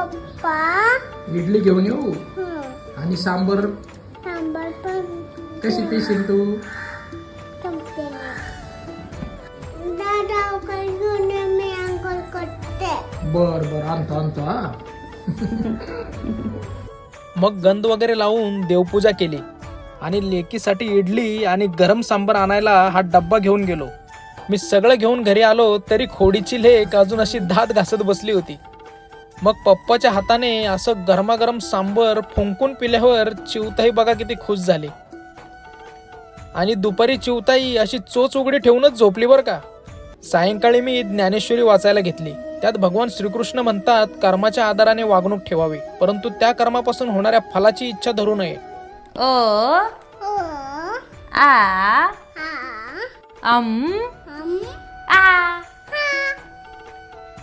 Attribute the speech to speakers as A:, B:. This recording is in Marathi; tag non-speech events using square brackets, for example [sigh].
A: पप्पा?
B: इडली घेऊन येऊ?
A: हं,
B: आणि सांबर?
A: सांबार पण
B: कशी पिशील तू? बर बर आणतो आणतो हा. [laughs]
C: मग गंध वगैरे लावून देवपूजा केली. आणि लेकीसाठी इडली आणि गरम सांबार आणायला हा डब्बा घेऊन गेलो. मी सगळं घेऊन घरी आलो तरी खोडीची लेक अजून अशी दात घासत बसली होती. मग पप्पाच्या हाताने असं गरमागरम सांबर फुंकून पिल्यावर चिवताई बघा किती खुश झाली. आणि दुपारी चिवताई अशी चोच उघडी ठेवूनच झोपली बरं का? सायंकाळी मी ज्ञानेश्वरी वाचायला घेतली. त्यात भगवान श्रीकृष्ण म्हणतात कर्माच्या आधाराने वागणूक ठेवावी परंतु त्या कर्मापासून होणाऱ्या फलाची इच्छा धरू नये.
D: ओ आ अम